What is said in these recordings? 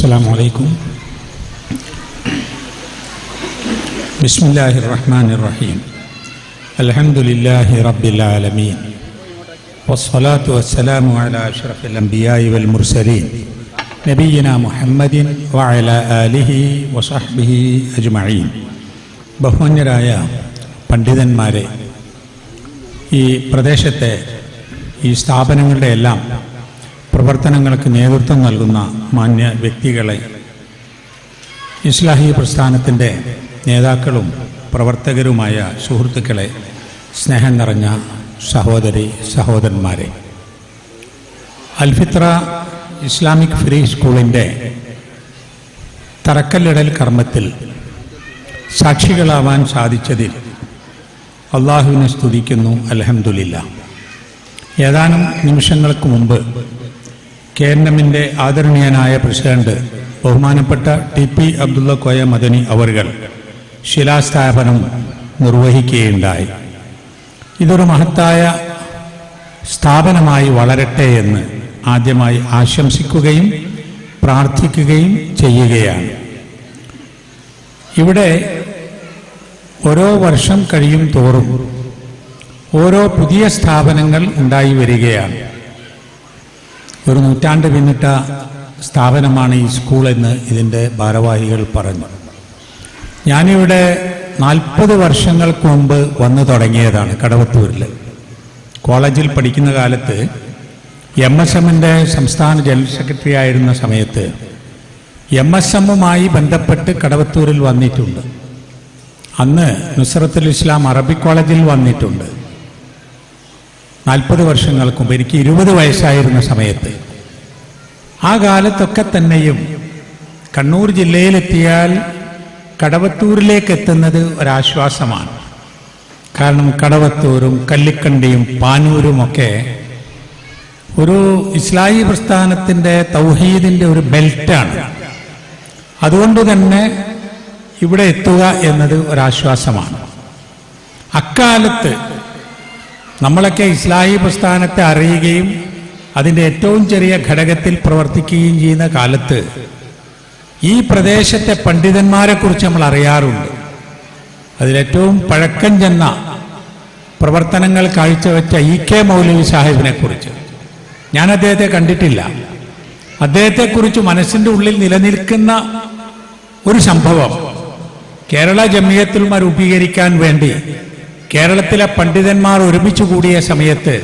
السلام عليكم بسم الله الرحمن الرحيم الحمد لله رب العالمين والصلاة والسلام على أشرف الأنبياء والمرسلين نبينا محمد وعلى آله وصحبه أجمعين ബഹുമാന്യരായ പണ്ഡിതന്മാരെ ഈ പ്രദേശത്തെ ഈ സ്ഥാപനങ്ങളുടെ എല്ലാം പ്രവർത്തനങ്ങൾക്ക് നേതൃത്വം നൽകുന്ന മാന്യ വ്യക്തികളെ ഇസ്ലാഹി പ്രസ്ഥാനത്തിന്റെ നേതാക്കളും പ്രവർത്തകരുമായ സുഹൃത്തുക്കളെ സ്നേഹം നിറഞ്ഞ സഹോദരി സഹോദരന്മാരെ. അൽഫിത്ര ഇസ്ലാമിക് ഫ്രീ സ്കൂളിന്റെ തറക്കല്ലിടൽ കർമ്മത്തിൽ സാക്ഷികളാവാൻ സാധിച്ചതിൽ അള്ളാഹുവിനെ സ്തുതിക്കുന്നു അലഹമുല്ല ഏതാനും നിമിഷങ്ങൾക്ക് മുമ്പ് കെ എൻ എമ്മിന്റെ ആദരണീയനായ പ്രസിഡന്റ് ബഹുമാനപ്പെട്ട ടി പി അബ്ദുള്ള കോയ മദനി അവർകൾ ശിലാസ്ഥാപനം നിർവഹിക്കുകയുണ്ടായി. ഇതൊരു മഹത്തായ സ്ഥാപനമായി വളരട്ടെ എന്ന് ആദ്യമായി ആശംസിക്കുകയും പ്രാർത്ഥിക്കുകയും ചെയ്യുകയാണ്. ഇവിടെ ഓരോ വർഷം കഴിയും തോറും ഓരോ പുതിയ സ്ഥാപനങ്ങൾ ഉണ്ടായി വരികയാണ്. ഒരു നൂറ്റാണ്ട് പിന്നിട്ട സ്ഥാപനമാണ് ഈ സ്കൂൾ എന്ന് ഇതിന്റെ ഭാരവാഹികൾ പറഞ്ഞു. ഞാനിവിടെ നാൽപ്പത് വർഷങ്ങൾക്ക് മുമ്പ് വന്നു തുടങ്ങിയതാണ് കടവത്തൂരിൽ. കോളേജിൽ പഠിക്കുന്ന കാലത്ത് എം എസ് എമ്മിന്റെ സംസ്ഥാന ജനറൽ സെക്രട്ടറി ആയിരുന്ന സമയത്ത് എം എസ് എമ്മുമായി ബന്ധപ്പെട്ട് കടവത്തൂരിൽ വന്നിട്ടുണ്ട്. അന്ന് നുസറത്തുൽ ഇസ്ലാം അറബിക് കോളേജിൽ വന്നിട്ടുണ്ട്. നാൽപ്പത് വർഷങ്ങൾക്കും എനിക്ക് ഇരുപത് വയസ്സായിരുന്ന സമയത്ത് ആ കാലത്തൊക്കെ തന്നെയും കണ്ണൂർ ജില്ലയിലെത്തിയാൽ കടവത്തൂരിലേക്ക് എത്തുന്നത് ഒരാശ്വാസമാണ്. കാരണം കടവത്തൂരും കല്ലിക്കണ്ടിയും പാനൂരുമൊക്കെ ഒരു ഇസ്ലാഹി പ്രസ്ഥാനത്തിന്റെ തൗഹീദിന്റെ ഒരു ബെൽറ്റാണ്. അതുകൊണ്ട് തന്നെ ഇവിടെ എത്തുക എന്നത് ഒരാശ്വാസമാണ്. അക്കാലത്ത് നമ്മളൊക്കെ ഇസ്ലാഹി പ്രസ്ഥാനത്തെ അറിയുകയും അതിന്റെ ഏറ്റവും ചെറിയ ഘടകത്തിൽ പ്രവർത്തിക്കുകയും ചെയ്യുന്ന കാലത്ത് ഈ പ്രദേശത്തെ പണ്ഡിതന്മാരെ കുറിച്ച് നമ്മൾ അറിയാറുണ്ട്. അതിലേറ്റവും പഴക്കം ചെന്ന പ്രവർത്തനങ്ങൾ കാഴ്ചവെച്ച ഇ കെ മൗലവി സാഹിബിനെ കുറിച്ച്. ഞാൻ അദ്ദേഹത്തെ കണ്ടിട്ടില്ല. അദ്ദേഹത്തെക്കുറിച്ച് മനസ്സിന്റെ ഉള്ളിൽ നിലനിൽക്കുന്ന ഒരു സംഭവം കേരള ജമിയത്തുൽമ രൂപീകരിക്കാൻ വേണ്ടി കേരളത്തിലെ പണ്ഡിതന്മാർ ഒരുമിച്ച് കൂടിയ സമയത്ത്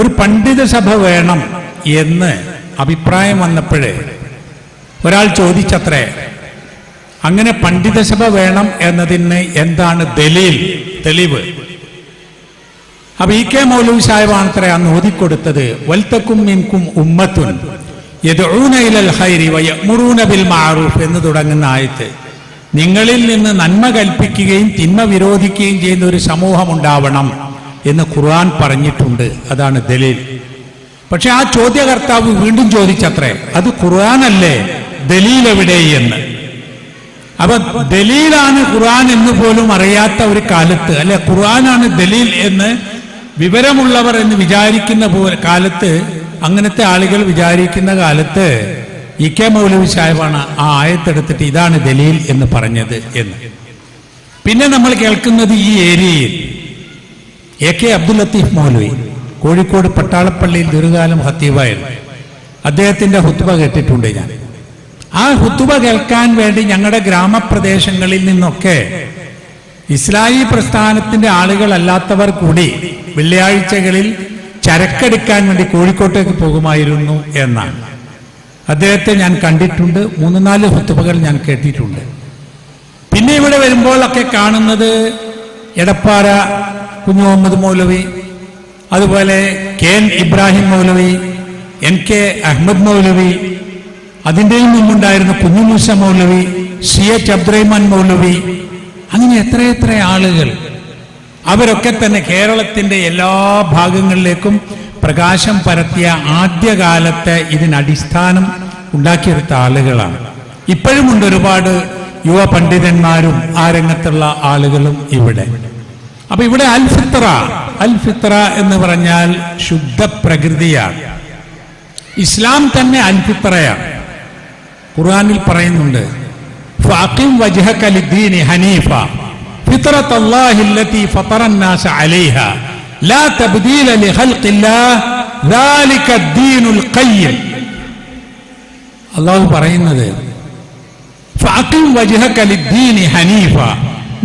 ഒരു പണ്ഡിത സഭ വേണം എന്ന് അഭിപ്രായം വന്നപ്പോൾ ഒരാൾ ചോദിച്ചത്രേ അങ്ങനെ പണ്ഡിത സഭ വേണം എന്നതിന് എന്താണ് ദലീൽ? തെളിവ്. അപ്പൊ ഇ കെ മൗലവി സാഹിബാണത്രേ അന്ന് ഓതിക്കൊടുത്തത് വൽത്തക്കും മിൻകും ഉമ്മത്തുൻ ബിൽ എന്ന് തുടങ്ങുന്ന ആയത്ത്. നിങ്ങളിൽ നിന്ന് നന്മ കൽപ്പിക്കുകയും തിന്മ വിരോധിക്കുകയും ചെയ്യുന്ന ഒരു സമൂഹം ഉണ്ടാവണം എന്ന് ഖുർആൻ പറഞ്ഞിട്ടുണ്ട്. അതാണ് ദലീൽ. പക്ഷെ ആ ചോദ്യകർത്താവ് വീണ്ടും ചോദിച്ചത്രേ അത് ഖുർആൻ അല്ലേ ദലീൽ എവിടെ എന്ന്. അപ്പൊ ദലീലാണ് ഖുർആൻ എന്ന് പോലും അറിയാത്ത ഒരു കാലത്ത് അല്ലെ ഖുർആനാണ് ദലീൽ എന്ന് വിവരമുള്ളവർ എന്ന് വിചാരിക്കുന്ന കാലത്ത് അങ്ങനത്തെ ആളുകൾ വിചാരിക്കുന്ന കാലത്ത് ഇ കെ മൗലവി സാഹിബാണ് ആ ആയത്തെടുത്തിട്ട് ഇതാണ് ദലീൽ എന്ന് പറഞ്ഞത് എന്ന്. പിന്നെ നമ്മൾ കേൾക്കുന്നത് ഈ ഏരിയയിൽ എ കെ അബ്ദുൽ ലത്തീഫ് മൗലവി കോഴിക്കോട് പട്ടാളപ്പള്ളിയിൽ ദീർഘകാലം ഹത്തീബായിരുന്നു അദ്ദേഹത്തിന്റെ ഹുത്തുബ കേട്ടിട്ടുണ്ട് ഞാൻ. ആ ഹുത്തുബ കേൾക്കാൻ വേണ്ടി ഞങ്ങളുടെ ഗ്രാമപ്രദേശങ്ങളിൽ നിന്നൊക്കെ ഇസ്ലാഹി പ്രസ്ഥാനത്തിന്റെ ആളുകളല്ലാത്തവർ കൂടി വെള്ളിയാഴ്ചകളിൽ ചരക്കെടുക്കാൻ വേണ്ടി കോഴിക്കോട്ടേക്ക് പോകുമായിരുന്നു എന്നാണ്. അദ്ദേഹത്തെ ഞാൻ കണ്ടിട്ടുണ്ട്. മൂന്ന് നാല് ഹുത്തുബകൾ ഞാൻ കേട്ടിട്ടുണ്ട്. പിന്നെ ഇവിടെ വരുമ്പോഴൊക്കെ കാണുന്നത് എടപ്പാറ കുഞ്ഞു മുഹമ്മദ് മൗലവി അതുപോലെ K N Ibrahim Maulavi N K Ahmed Maulavi അതിന്റെയും മുമ്പുണ്ടായിരുന്ന കുഞ്ഞുമൂസ മൗലവി സി എച്ച് അബ്ദുറഹ്മാൻ മൗലവി അങ്ങനെ എത്രയെത്ര ആളുകൾ അവരൊക്കെ തന്നെ കേരളത്തിന്റെ എല്ലാ ഭാഗങ്ങളിലേക്കും പ്രകാശം പരത്തിയ ആദ്യകാലത്തെ ഇതിനടിസ്ഥാനം ഉണ്ടാക്കിയെടുത്ത ആളുകളാണ്. ഇപ്പോഴുമുണ്ട് ഒരുപാട് യുവ പണ്ഡിതന്മാരും ആ രംഗത്തുള്ള ആളുകളും ഇവിടെ. അപ്പൊ ഇവിടെ അൽഫിത്ര അൽഫിത്ര എന്ന് പറഞ്ഞാൽ ശുദ്ധ പ്രകൃതിയാണ് ഇസ്ലാം തന്നെ അൽഫിത്രയാണ് ഖുർആാനിൽ പറയുന്നുണ്ട് ഫാഖിം ലിദ്ദീനി ഹനീഫ. ഫിത്രത അല്ലാഹി അല്ലതി ഫതറ الناس عليها لا تبديل لخلق الله ذلك الدين القيم അള്ളാഹു പറയുന്നത് ഫഅഖിം വജ്ഹക ലിദ്ദീനി ഹനീഫ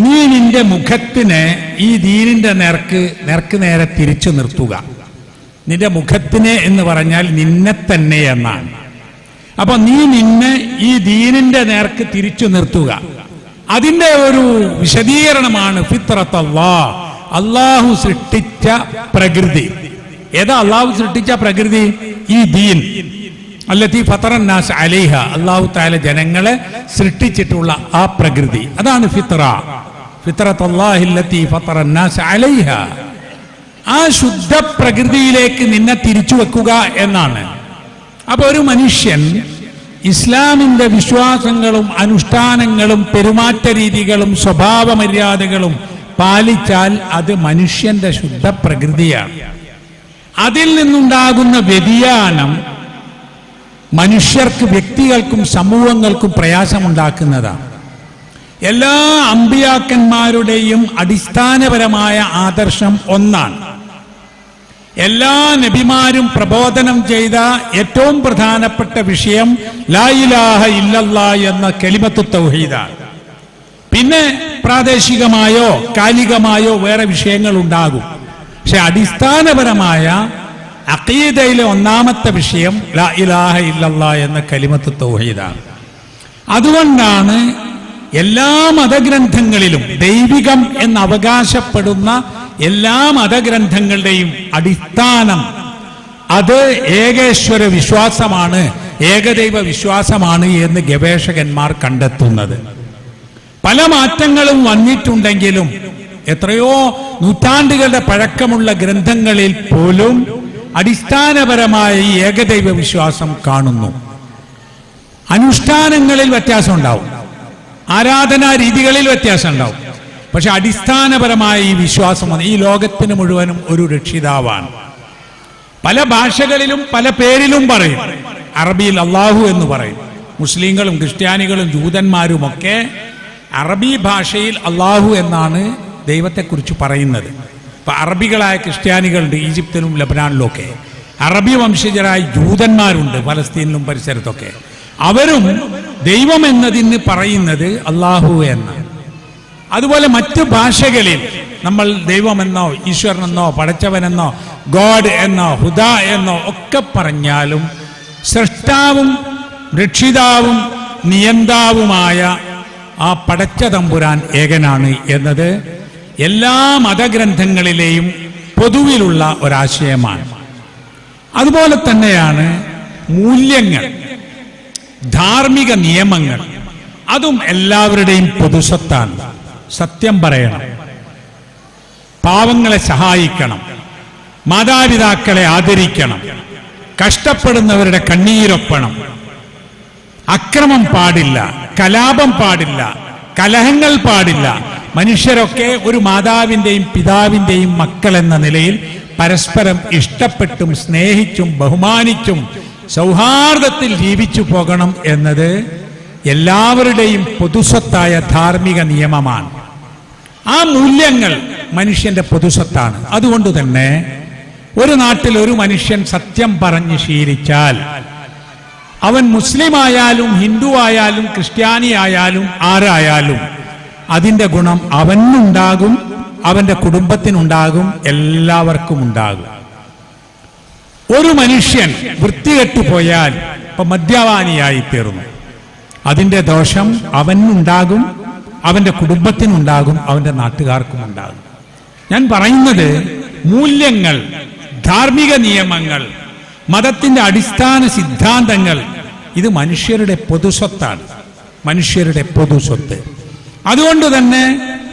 നീ നിന്റെ മുഖത്തിന് ഈ ദീനിന്റെ നേർക്ക് നേർക്ക് നേരെ തിരിച്ചു നിർത്തുക നിന്റെ മുഖത്തിന് എന്ന് പറഞ്ഞാൽ നിന്നെ തന്നെ എന്നാണ് അപ്പൊ നീ നിന്നെ ഈ ദീനിന്റെ നേർക്ക് തിരിച്ചു നിർത്തുക അതിന്റെ ഒരു വിശദീകരണമാണ് ഫിത്രത്ത അള്ളാ അള്ളാഹു സൃഷ്ടിച്ച പ്രകൃതി. ഏതാ അള്ളാഹു സൃഷ്ടിച്ച പ്രകൃതി? ഈ ദീൻ. അല്ലത്തി ഫത്തറന്നാസ് അലൈഹ. അള്ളാഹു താല ജനങ്ങളെ സൃഷ്ടിച്ചിട്ടുള്ള ആ പ്രകൃതി. അതാണ് ഫിത്ര. ഫിത്രത്ത് അള്ളാഹില്ലത്തി ഫത്തറന്നാസ് അലൈഹ. ആ ശുദ്ധ പ്രകൃതിയിലേക്ക് നിന്നെ തിരിച്ചു വെക്കുക എന്നാണ്. അപ്പൊ ഒരു മനുഷ്യൻ ഇസ്ലാമിന്റെ വിശ്വാസങ്ങളും അനുഷ്ഠാനങ്ങളും പെരുമാറ്റ രീതികളും സ്വഭാവ മര്യാദകളും പാലിച്ചാൽ അത് മനുഷ്യന്റെ ശുദ്ധ പ്രകൃതിയാണ് അതിൽ നിന്നുണ്ടാകുന്ന വ്യതിയാനം മനുഷ്യർക്ക് വ്യക്തികൾക്കും സമൂഹങ്ങൾക്കും പ്രയാസമുണ്ടാക്കുന്നതാണ്. എല്ലാ അമ്പിയാക്കന്മാരുടെയും അടിസ്ഥാനപരമായ ആദർശം ഒന്നാണ് എല്ലാ നബിമാരും പ്രബോധനം ചെയ്ത ഏറ്റവും പ്രധാനപ്പെട്ട വിഷയം ലായിലാഹ ഇല്ലല്ല എന്ന കലിമത്തു തൗഹീദാണ്. പിന്നെ പ്രാദേശികമായോ കാലികമായോ വേറെ വിഷയങ്ങൾ ഉണ്ടാകും. പക്ഷെ അടിസ്ഥാനപരമായ അഖീദയിലെ ഒന്നാമത്തെ വിഷയം ലാ ഇലാഹ എന്ന കലിമത്ത് തൗഹീദാണ്. അതുകൊണ്ടാണ് എല്ലാ മതഗ്രന്ഥങ്ങളിലും ദൈവികം എന്ന് അവകാശപ്പെടുന്ന എല്ലാ മതഗ്രന്ഥങ്ങളുടെയും അടിസ്ഥാനം അത് ഏകേശ്വര വിശ്വാസമാണ് ഏകദൈവ വിശ്വാസമാണ് എന്ന് ഗവേഷകന്മാർ കണ്ടെത്തുന്നത്. പല മാറ്റങ്ങളും വന്നിട്ടുണ്ടെങ്കിലും എത്രയോ നൂറ്റാണ്ടുകളുടെ പഴക്കമുള്ള ഗ്രന്ഥങ്ങളിൽ പോലും അടിസ്ഥാനപരമായ ഈ ഏകദൈവ വിശ്വാസം കാണുന്നു. അനുഷ്ഠാനങ്ങളിൽ വ്യത്യാസം ഉണ്ടാവും ആരാധനാ രീതികളിൽ വ്യത്യാസം ഉണ്ടാവും പക്ഷെ അടിസ്ഥാനപരമായ ഈ വിശ്വാസം ഈ ലോകത്തിന് മുഴുവനും ഒരു രക്ഷിതാവാണ്. പല ഭാഷകളിലും പല പേരിലും പറയും. അറബിയിൽ അള്ളാഹു എന്ന് പറയും. മുസ്ലിങ്ങളും ക്രിസ്ത്യാനികളും ജൂതന്മാരും ഒക്കെ അറബി ഭാഷയിൽ അള്ളാഹു എന്നാണ് ദൈവത്തെക്കുറിച്ച് പറയുന്നത്. ഇപ്പൊ അറബികളായ ക്രിസ്ത്യാനികളുണ്ട് ഈജിപ്തിലും ലബനാനിലും ഒക്കെ അറബി വംശജരായ ജൂതന്മാരുണ്ട് ഫലസ്തീനിലും പരിസരത്തൊക്കെ. അവരും ദൈവം എന്നതിന് പറയുന്നത് അള്ളാഹു എന്നാണ്. അതുപോലെ മറ്റ് ഭാഷകളിൽ നമ്മൾ ദൈവമെന്നോ ഈശ്വരനെന്നോ പടച്ചവനെന്നോ ഗോഡ് എന്നോ ഹുദ എന്നോ ഒക്കെ പറഞ്ഞാലും സൃഷ്ടാവും രക്ഷിതാവും നിയന്താവുമായ ആ പടച്ച തമ്പുരാൻ ഏകനാണ് എന്നത് എല്ലാ മതഗ്രന്ഥങ്ങളിലെയും പൊതുവിലുള്ള ഒരാശയമാണ്. അതുപോലെ തന്നെയാണ് മൂല്യങ്ങൾ ധാർമ്മിക നിയമങ്ങൾ അതും എല്ലാവരുടെയും പൊതുസ്വത്താണ് സത്യം പറയണം. പാവങ്ങളെ സഹായിക്കണം. മാതാപിതാക്കളെ ആദരിക്കണം. കഷ്ടപ്പെടുന്നവരുടെ കണ്ണീരൊപ്പണം. അക്രമം പാടില്ല കലാപം പാടില്ല കലഹങ്ങൾ പാടില്ല. മനുഷ്യരൊക്കെ ഒരു മാതാവിന്റെയും പിതാവിന്റെയും മക്കൾ എന്ന നിലയിൽ പരസ്പരം ഇഷ്ടപ്പെട്ടും സ്നേഹിച്ചും ബഹുമാനിച്ചും സൗഹാർദ്ദത്തിൽ ജീവിച്ചു പോകണം എന്നത് എല്ലാവരുടെയും പൊതുസ്വത്തായ ധാർമ്മിക നിയമമാണ്. ആ മൂല്യങ്ങൾ മനുഷ്യന്റെ പൊതുസ്വത്താണ് അതുകൊണ്ട് തന്നെ ഒരു നാട്ടിൽ ഒരു മനുഷ്യൻ സത്യം പറഞ്ഞ് ശീലിച്ചാൽ അവൻ മുസ്ലിം ആയാലും ഹിന്ദു ആയാലും ക്രിസ്ത്യാനി ആയാലും ആരായാലും അതിന്റെ ഗുണം അവനുണ്ടാകും അവന്റെ കുടുംബത്തിനുണ്ടാകും എല്ലാവർക്കും ഉണ്ടാകും. ഒരു മനുഷ്യൻ വൃത്തികെട്ടു പോയാൽ ഇപ്പൊ മദ്യപാനിയായി തീർന്നു. അതിന്റെ ദോഷം അവനുണ്ടാകും അവന്റെ കുടുംബത്തിനുണ്ടാകും അവന്റെ നാട്ടുകാർക്കും ഉണ്ടാകും. ഞാൻ പറയുന്നത് മൂല്യങ്ങൾ ധാർമ്മിക നിയമങ്ങൾ മതത്തിന്റെ അടിസ്ഥാന സിദ്ധാന്തങ്ങൾ ഇത് മനുഷ്യരുടെ പൊതുസ്വത്താണ് മനുഷ്യരുടെ പൊതുസ്വത്ത് അതുകൊണ്ട് തന്നെ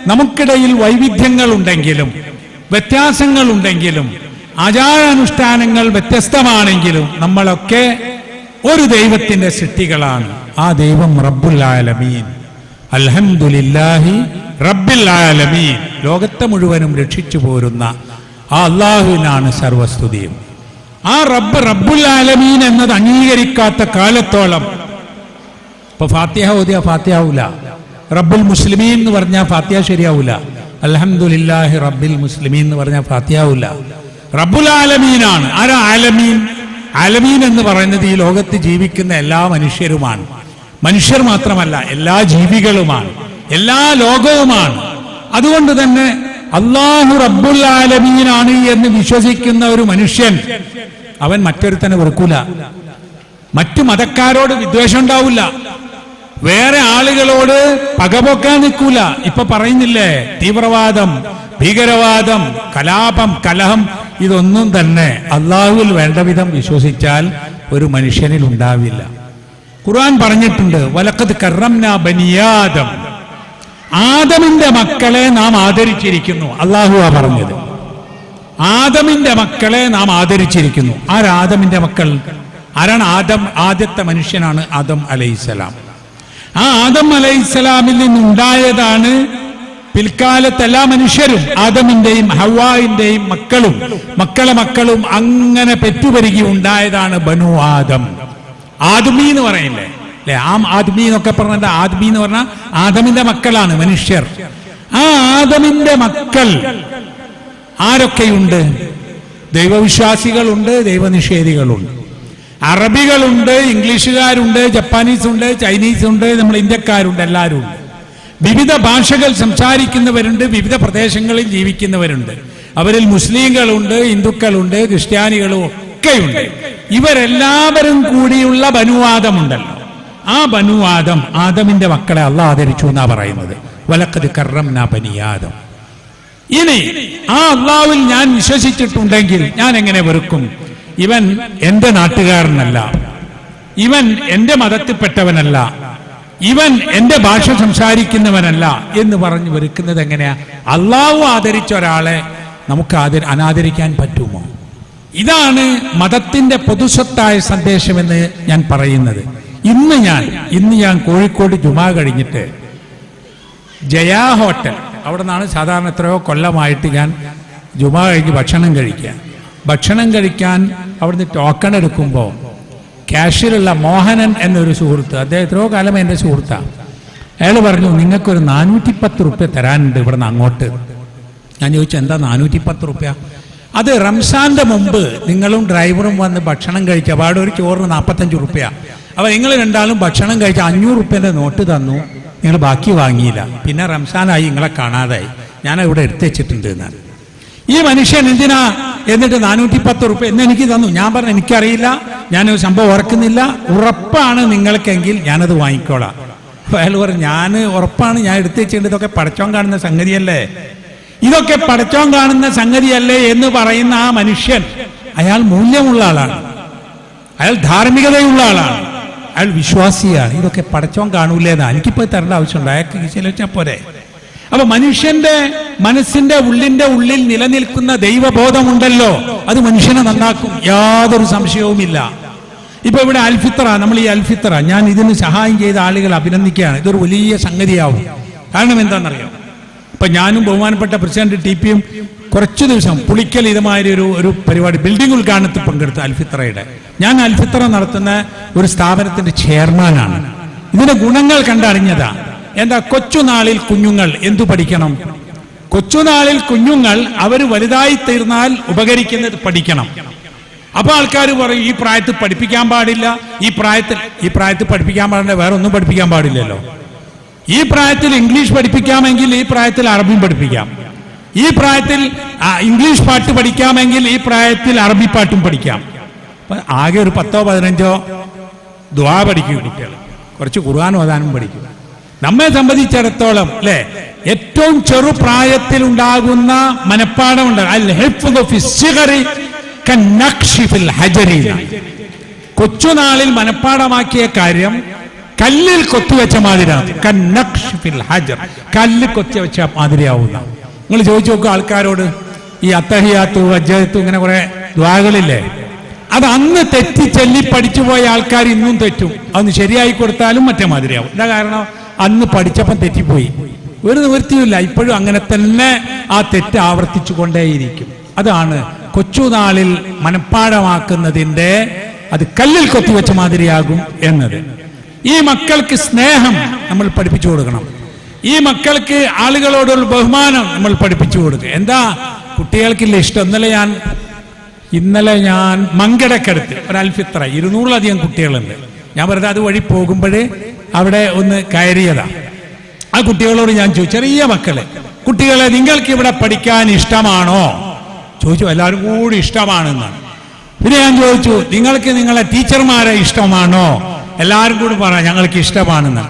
നമുക്കിടയിൽ വൈവിധ്യങ്ങൾ ഉണ്ടെങ്കിലും വ്യത്യാസങ്ങൾ ഉണ്ടെങ്കിലും ആചാരാനുഷ്ഠാനങ്ങൾ വ്യത്യസ്തമാണെങ്കിലും നമ്മളൊക്കെ ഒരു ദൈവത്തിന്റെ സൃഷ്ടികളാണ്. ആ ദൈവം റബ്ബുൽ ആലമീൻ. അൽഹംദുലില്ലാഹി റബ്ബിൽ ആലമീൻ. ലോകത്തെ മുഴുവനും രക്ഷിച്ചു പോരുന്ന ആ അള്ളാഹുവിനാണ് സർവസ്തുതിയും. ആ റബ്ബ് റബ്ബുൽ ആലമീൻ എന്നത് അംഗീകരിക്കാത്ത കാലത്തോളം. ഇപ്പൊ ഫാത്തിഹ ഓതിയ ഫാത്യാവൂല റബ്ബുൽ മുസ്ലിമീൻ എന്ന് പറഞ്ഞാൽ ഫാത്തിഹ ശരിയാവൂല. അലഹമുല്ലാഹി റബ്ബിൽ മുസ്ലിമീൻ എന്ന് പറഞ്ഞാൽ ഫാത്യാവൂല റബ്ബുൽ ആലമീനാണ്. ആരാ ആലമീൻ? ആലമീൻ എന്ന് പറയുന്നത് ഈ ലോകത്ത് ജീവിക്കുന്ന എല്ലാ മനുഷ്യരുമാണ്. മനുഷ്യർ മാത്രമല്ല എല്ലാ ജീവികളുമാണ് എല്ലാ ലോകവുമാണ്. അതുകൊണ്ട് തന്നെ അള്ളാഹു റബ്ബുൽ ആലമീനാണ് എന്ന് വിശ്വസിക്കുന്ന ഒരു മനുഷ്യൻ അവൻ മറ്റൊരുത്തനെ വെറുക്കൂല. മറ്റു മതക്കാരോട് വിദ്വേഷം ഉണ്ടാവില്ല. വേറെ ആളുകളോട് പകപൊക്കാൻ നിൽക്കൂല. ഇപ്പൊ പറയുന്നില്ലേ തീവ്രവാദം ഭീകരവാദം കലാപം കലഹം ഇതൊന്നും തന്നെ അള്ളാഹുവിൽ വേണ്ട വിധം വിശ്വസിച്ചാൽ ഒരു മനുഷ്യനിൽ ഉണ്ടാവില്ല. ഖുർആൻ പറഞ്ഞിട്ടുണ്ട് വലക്കത് കറംന ബനിയാദം ആദമിന്റെ മക്കളെ നാം ആദരിച്ചിരിക്കുന്നു. അള്ളാഹുവാ പറഞ്ഞത്. ആദമിന്റെ മക്കളെ നാം ആദരിച്ചിരിക്കുന്നു. ആരാദമിന്റെ മക്കൾ? ആരാണ് ആദം? ആദ്യത്തെ മനുഷ്യനാണ് ആദം അലൈസലാം ആ ആദം അലൈസലാമിൽ നിന്നുണ്ടായതാണ് പിൽക്കാലത്ത് എല്ലാ മനുഷ്യരും ആദമിന്റെയും ഹവായിന്റെയും മക്കളും മക്കളെ മക്കളും അങ്ങനെ പെറ്റുപെരുകി ഉണ്ടായതാണ് ബനു ആദം. ആദ്മി എന്ന് പറയില്ലേ? അല്ലെ? ആ ആദ്മി എന്നൊക്കെ പറഞ്ഞ ആദ്മി എന്ന് പറഞ്ഞാൽ ആദമിന്റെ മക്കളാണ് മനുഷ്യർ. ആ ആദമിന്റെ മക്കൾ ആരൊക്കെയുണ്ട്? ദൈവവിശ്വാസികളുണ്ട് ദൈവനിഷേധികളുണ്ട്. അറബികളുണ്ട് ഇംഗ്ലീഷുകാരുണ്ട് ജപ്പാനീസ് ഉണ്ട് ചൈനീസ് ഉണ്ട് നമ്മൾ ഇന്ത്യക്കാരുണ്ട് എല്ലാവരും. ഉണ്ട് വിവിധ ഭാഷകൾ സംസാരിക്കുന്നവരുണ്ട് വിവിധ പ്രദേശങ്ങളിൽ ജീവിക്കുന്നവരുണ്ട്. അവരിൽ മുസ്ലിങ്ങളുണ്ട് ഹിന്ദുക്കളുണ്ട് ക്രിസ്ത്യാനികളും ഒക്കെയുണ്ട്. ഇവരെല്ലാവരും കൂടിയുള്ള ബനുവാദമുണ്ടല്ലോ. ആ ബനുവാദം ആദമിന്റെ മക്കളെ അള്ള ആദരിച്ചു എന്നാ പറയുന്നത്. വലക്കത് കറം നാ ബനിയാദം ഇനി ആ അള്ളാവിൽ ഞാൻ വിശ്വസിച്ചിട്ടുണ്ടെങ്കിൽ ഞാൻ എങ്ങനെ വെറുക്കും? ഇവൻ എന്റെ നാട്ടുകാരനല്ല. ഇവൻ എന്റെ മതത്തിൽപ്പെട്ടവനല്ല. ഇവൻ എന്റെ ഭാഷ സംസാരിക്കുന്നവനല്ല എന്ന് പറഞ്ഞ് വെറുക്കുന്നത് എങ്ങനെയാ? അള്ളാഹു ആദരിച്ച ഒരാളെ നമുക്ക് അനാദരിക്കാൻ പറ്റുമോ? ഇതാണ് മതത്തിന്റെ പൊതുസ്വത്തായ സന്ദേശമെന്ന് ഞാൻ പറയുന്നത്. ഇന്ന് ഞാൻ ഇന്ന് ഞാൻ കോഴിക്കോട് ജുമാ കഴിഞ്ഞിട്ട് ജയാ ഹോട്ടൽ അവിടെ നിന്നാണ് സാധാരണ എത്രയോ കൊല്ലമായിട്ട് ഞാൻ ജുമാ കഴിഞ്ഞ് ഭക്ഷണം കഴിക്കുക. ഭക്ഷണം കഴിക്കാൻ അവിടുന്ന് ടോക്കൺ എടുക്കുമ്പോൾ കാഷ്യറുള്ള മോഹനൻ എന്നൊരു സുഹൃത്ത് അദ്ദേഹം എത്രയോ കാലം എന്റെ സുഹൃത്താണ് അയാൾ പറഞ്ഞു നിങ്ങൾക്കൊരു നാനൂറ്റി പത്ത് റുപ്യ തരാനുണ്ട് ഇവിടുന്ന് അങ്ങോട്ട്. ഞാൻ ചോദിച്ചു എന്താ നാനൂറ്റി പത്ത് റുപ്യ? അത് റംസാന്റെ മുമ്പ് നിങ്ങളും ഡ്രൈവറും വന്ന് ഭക്ഷണം കഴിച്ച അവിടെ ഒരു ചോറിന് നാൽപ്പത്തഞ്ച് റുപ്യ. അപ്പൊ നിങ്ങൾ രണ്ടാളും ഭക്ഷണം കഴിച്ച അഞ്ഞൂറ് റുപ്യന്റെ നോട്ട് തന്നു. നിങ്ങൾ ബാക്കി വാങ്ങിയില്ല. പിന്നെ റംസാനായി നിങ്ങളെ കാണാതായി. ഞാൻ ഇവിടെ എടുത്തു വെച്ചിട്ടുണ്ട് ഈ മനുഷ്യൻ എന്തിനാ എന്നിട്ട് നാനൂറ്റി പത്ത് റുപ്യ എന്ന് എനിക്ക് തന്നു? ഞാൻ പറഞ്ഞു എനിക്കറിയില്ല. ഞാൻ സംഭവം ഓർക്കുന്നില്ല. ഉറപ്പാണ് നിങ്ങൾക്കെങ്കിൽ ഞാനത് വാങ്ങിക്കോളാം. അയാൾ പറഞ്ഞു ഞാൻ ഉറപ്പാണ് ഞാൻ എടുത്തു വെച്ചിട്ടുണ്ട്. ഇതൊക്കെ പടച്ചോൻ കാണുന്ന സംഗതിയല്ലേ? ഇതൊക്കെ പടച്ചോൻ കാണുന്ന സംഗതിയല്ലേ എന്ന് പറയുന്ന ആ മനുഷ്യൻ അയാൾ മൂല്യമുള്ള ആളാണ്. അയാൾ ധാർമ്മികതയുള്ള ആളാണ്. അയാൾ വിശ്വാസിയാണ്. ഇതൊക്കെ പടച്ചോൻ കാണൂലേന്നാ. എനിക്കിപ്പോ തരേണ്ട ആവശ്യമുണ്ട്. അയാൾക്ക് ചിലച്ചാൽ പോരെ. അപ്പൊ മനുഷ്യന്റെ മനസ്സിന്റെ ഉള്ളിന്റെ ഉള്ളിൽ നിലനിൽക്കുന്ന ദൈവബോധമുണ്ടല്ലോ. അത് മനുഷ്യനെ നന്നാക്കും. യാതൊരു സംശയവുമില്ല. ഇപ്പൊ ഇവിടെ അൽഫിത്ര നമ്മൾ ഈ അൽഫിത്ര ഞാൻ ഇതിന് സഹായം ചെയ്ത ആളുകൾ അഭിനന്ദിക്കുകയാണ്. ഇതൊരു വലിയ സംഗതിയാവും. കാരണം എന്താണെന്നറിയാം? ഇപ്പൊ ഞാനും ബഹുമാനപ്പെട്ട പ്രസിഡന്റ് ടി പിയും കുറച്ചു ദിവസം പുളിക്കൽ ഇതുമാതിരി ഒരു ഒരു പരിപാടി ബിൽഡിംഗ് ഉദ്ഘാടനത്തിൽ പങ്കെടുത്ത അൽഫിത്രയുടെ. ഞാൻ അൽഫിത്ര നടത്തുന്ന ഒരു സ്ഥാപനത്തിന്റെ ചെയർമാനാണ് ഇതിന്റെ ഗുണങ്ങൾ കണ്ടറിഞ്ഞതാ. എന്താ കൊച്ചുനാളിൽ കുഞ്ഞുങ്ങൾ എന്തു പഠിക്കണം? കൊച്ചുനാളിൽ കുഞ്ഞുങ്ങൾ അവർ വലുതായി തീർന്നാൽ ഉപകരിക്കുന്നത് പഠിക്കണം. അപ്പൊ ആൾക്കാർ പറയും ഈ പ്രായത്തിൽ പഠിപ്പിക്കാൻ പാടില്ല ഈ പ്രായത്തിൽ ഈ പ്രായത്തിൽ പഠിപ്പിക്കാൻ പാടില്ല വേറെ ഒന്നും പഠിപ്പിക്കാൻ പാടില്ലല്ലോ. ഈ പ്രായത്തിൽ ഇംഗ്ലീഷ് പഠിപ്പിക്കാമെങ്കിൽ ഈ പ്രായത്തിൽ അറബി പഠിപ്പിക്കാം. ഈ പ്രായത്തിൽ ഇംഗ്ലീഷ് പാട്ട് പഠിക്കാമെങ്കിൽ ഈ പ്രായത്തിൽ അറബി പാട്ടും പഠിക്കാം. ആകെ ഒരു പത്തോ പതിനഞ്ചോ ദ്വാ പഠിക്കും കുട്ടികൾ കുറച്ച് ഖുർആൻ ഓതാനും പഠിക്കും. നമ്മെ സംബന്ധിച്ചിടത്തോളം അല്ലെ? ഏറ്റവും ഉണ്ടാകുന്ന സിഗറി കന്നഖ്ഷി ഫിൽ ഹജരി കൊച്ചുനാളിൽ മനപ്പാടമാക്കിയ കാര്യം കല്ലിൽ കൊത്തിവെച്ച മാതിരാണ് ഹജർ. കല്ലിൽ കൊത്തിവെച്ച മാതിരിയാവുന്ന നിങ്ങൾ ചോദിച്ചു നോക്കുക ആൾക്കാരോട് ഈ അത്തഹിയാത്തു വജ്ജത്തു ഇങ്ങനെ കുറെ ദ്വാകളില്ലേ അത് അന്ന് തെറ്റി ചെല്ലി പഠിച്ചു പോയ ആൾക്കാർ ഇന്നും തെറ്റും. അതൊന്ന് ശരിയായി കൊടുത്താലും മറ്റേ മാതിരിയാവും. എന്താ കാരണം? അന്ന് പഠിച്ചപ്പം തെറ്റിപ്പോയി. ഒരു നിവൃത്തിയുമില്ല ഇപ്പോഴും അങ്ങനെ തന്നെ ആ തെറ്റ് ആവർത്തിച്ചു കൊണ്ടേയിരിക്കും. അതാണ് കൊച്ചുനാളിൽ മനഃപ്പാടമാക്കുന്നതിന്റെ അത് കല്ലിൽ കൊത്തിവെച്ച മാതിരിയാകും എന്നത്. ഈ മക്കൾക്ക് സ്നേഹം നമ്മൾ പഠിപ്പിച്ചു കൊടുക്കണം. ഈ മക്കൾക്ക് ആളുകളോടുള്ള ബഹുമാനം നമ്മൾ പഠിപ്പിച്ചു കൊടുക്കുക. എന്താ? കുട്ടികൾക്കില്ല ഇഷ്ടം. ഇന്നലെ ഞാൻ ഇന്നലെ ഞാൻ മങ്കടക്കടുത്ത് ഒരു അൽഫിത്ര ഇരുന്നൂറിലധികം കുട്ടികളുണ്ട്. ഞാൻ വെറുതെ അത് വഴി പോകുമ്പോഴേ അവിടെ ഒന്ന് കയറിയതാ. ആ കുട്ടികളോട് ഞാൻ ചോദിച്ചു ചെറിയ മക്കളെ കുട്ടികളെ നിങ്ങൾക്ക് ഇവിടെ പഠിക്കാൻ ഇഷ്ടമാണോ? ചോദിച്ചു എല്ലാവരും കൂടി ഇഷ്ടമാണെന്നാണ്. പിന്നെ ഞാൻ ചോദിച്ചു നിങ്ങൾക്ക് നിങ്ങളെ ടീച്ചർമാരെ ഇഷ്ടമാണോ? എല്ലാവരും കൂടി പറ ഞങ്ങൾക്ക് ഇഷ്ടമാണെന്ന്.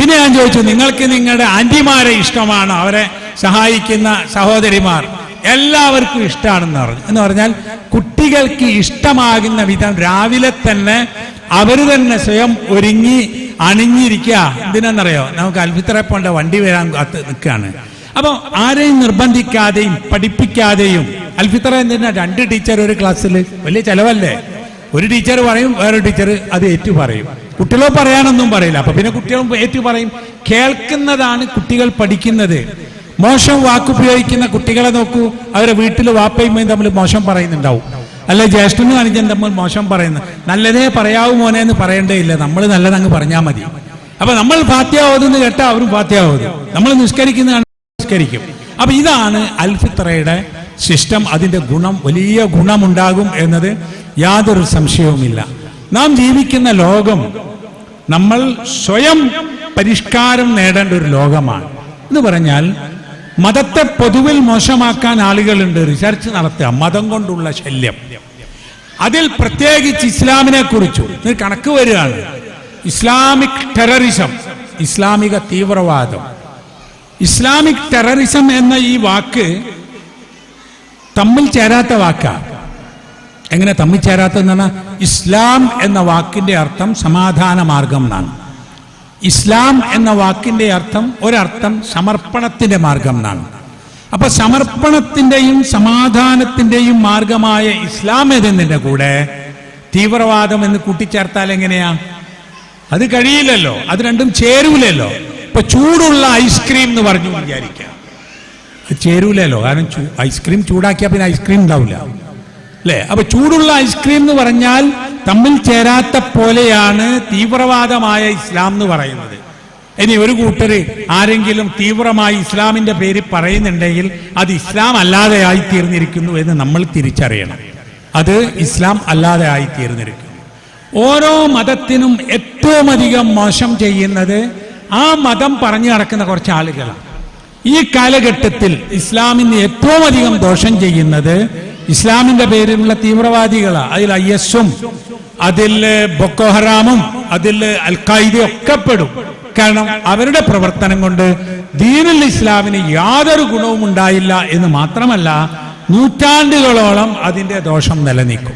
പിന്നെ ഞാൻ ചോദിച്ചു നിങ്ങൾക്ക് നിങ്ങളുടെ ആന്റിമാരെ ഇഷ്ടമാണ്? അവരെ സഹായിക്കുന്ന സഹോദരിമാർ എല്ലാവർക്കും ഇഷ്ടമാണെന്ന് പറഞ്ഞു. എന്ന് പറഞ്ഞാൽ കുട്ടികൾക്ക് ഇഷ്ടമാകുന്ന വിധം രാവിലെ തന്നെ അവർ തന്നെ സ്വയം ഒരുങ്ങി അണിഞ്ഞിരിക്കുക. എന്തിനാണെന്നറിയോ? നമുക്ക് അൽഫിത്തറെ പോണ്ട വണ്ടി വരാൻ കാത്ത് നിൽക്കുകയാണ്. അപ്പോൾ ആരെയും നിർബന്ധിക്കാതെയും പഠിപ്പിക്കാതെയും അൽഫിത്തറ എന്തിനാ? രണ്ട് ടീച്ചർ ഒരു ക്ലാസ്സിൽ വലിയ ചെലവല്ലേ? ഒരു ടീച്ചർ പറയും വേറൊരു ടീച്ചർ അത് ഏറ്റു പറയും. കുട്ടികളോ പറയാനൊന്നും പറയില്ല. അപ്പൊ പിന്നെ കുട്ടികളും ഏറ്റു പറയും കേൾക്കുന്നതാണ് കുട്ടികൾ പഠിക്കുന്നത്. മോശം വാക്കുപയോഗിക്കുന്ന കുട്ടികളെ നോക്കൂ അവരെ വീട്ടിൽ വാപ്പയും തമ്മിൽ മോശം പറയുന്നുണ്ടാവും. അല്ല ജ്യേഷ്ഠനും അനുജൻ തമ്മിൽ മോശം പറയുന്നത് നല്ലതേ പറയാവൂ മോനെ എന്ന് പറയേണ്ടേ ഇല്ല നമ്മൾ നല്ലതങ്ങ് പറഞ്ഞാൽ മതി. അപ്പൊ നമ്മൾ പാത്യാവതെന്ന് കേട്ടാൽ അവരും പാത്യാവത് നമ്മൾ നിഷ്കരിക്കുന്നതാണ് നിഷ്കരിക്കും അപ്പൊ ഇതാണ് അൽഫിത്രയുടെ സിസ്റ്റം. അതിന്റെ ഗുണം വലിയ ഗുണമുണ്ടാകും എന്നത് യാതൊരു സംശയവുമില്ല. നാം ജീവിക്കുന്ന ലോകം നമ്മൾ സ്വയം പരിഷ്കാരം നേടേണ്ട ഒരു ലോകമാണ്. എന്ന് പറഞ്ഞാൽ മതത്തെ പൊതുവിൽ മോശമാക്കാൻ ആളുകളുണ്ട്. റിസർച്ച് നടത്തുക മതം കൊണ്ടുള്ള ശല്യം. അതിൽ പ്രത്യേകിച്ച് ഇസ്ലാമിനെ കുറിച്ചു. കണക്ക് വരികയാണ്. ഇസ്ലാമിക് ടെററിസം ഇസ്ലാമിക തീവ്രവാദം. ഇസ്ലാമിക് ടെററിസം എന്ന ഈ വാക്ക് തമ്മിൽ ചേരാത്ത വാക്കാണ്. എങ്ങനെ തമ്മിച്ചേരാത്തതെന്ന് പറഞ്ഞാൽ ഇസ്ലാം എന്ന വാക്കിന്റെ അർത്ഥം സമാധാന മാർഗം എന്നാണ്. ഇസ്ലാം എന്ന വാക്കിന്റെ അർത്ഥം ഒരർത്ഥം സമർപ്പണത്തിന്റെ മാർഗം എന്നാണ്. അപ്പൊ സമർപ്പണത്തിന്റെയും സമാധാനത്തിന്റെയും മാർഗമായ ഇസ്ലാം എന്നതിന്റെ കൂടെ? തീവ്രവാദം എന്ന് കൂട്ടിച്ചേർത്താൽ എങ്ങനെയാ? അത് കഴിയില്ലല്ലോ. അത് രണ്ടും ചേരൂലല്ലോ. ഇപ്പൊ ചൂടുള്ള ഐസ്ക്രീം എന്ന് പറഞ്ഞു വിചാരിക്കാം. അത് ചേരൂലല്ലോ. കാരണം ഐസ്ക്രീം ചൂടാക്കിയാൽ പിന്നെ ഐസ്ക്രീം ഉണ്ടാവില്ല. അല്ലേ അപ്പൊ ചൂടുള്ള ഐസ്ക്രീം എന്ന് പറഞ്ഞാൽ തമ്മിൽ ചേരാത്ത പോലെയാണ് തീവ്രവാദമായ ഇസ്ലാം എന്ന് പറയുന്നത്. ഇനി ഒരു കൂട്ടര് ആരെങ്കിലും തീവ്രമായി ഇസ്ലാമിന്റെ പേര് പറയുന്നുണ്ടെങ്കിൽ അത് ഇസ്ലാം അല്ലാതെ ആയി തീർന്നിരിക്കുന്നു എന്ന് നമ്മൾ തിരിച്ചറിയണം. അത് ഇസ്ലാം അല്ലാതെ ആയി തീർന്നിരിക്കുന്നു ഓരോ മതത്തിനും ഏറ്റവും അധികം മോശം ചെയ്യുന്നത് ആ മതം പറഞ്ഞു നടക്കുന്ന കുറച്ച് ആളുകളാണ്. ഈ കാലഘട്ടത്തിൽ ഇസ്ലാമിന് ഏറ്റവും അധികം ദോഷം ചെയ്യുന്നത് ഇസ്ലാമിന്റെ പേരിലുള്ള തീവ്രവാദികളാണ് അതിൽ ഐ എസും അതിൽ ബൊക്കോഹറാമും അതിൽ അൽ ഖായിദയും ഒക്കെ പെടും. കാരണം അവരുടെ പ്രവർത്തനം കൊണ്ട് ദീനുൽ ഇസ്ലാമിന് യാതൊരു ഗുണവും ഉണ്ടായില്ല എന്ന് മാത്രമല്ല നൂറ്റാണ്ടുകളോളം അതിന്റെ ദോഷം നിലനിൽക്കും.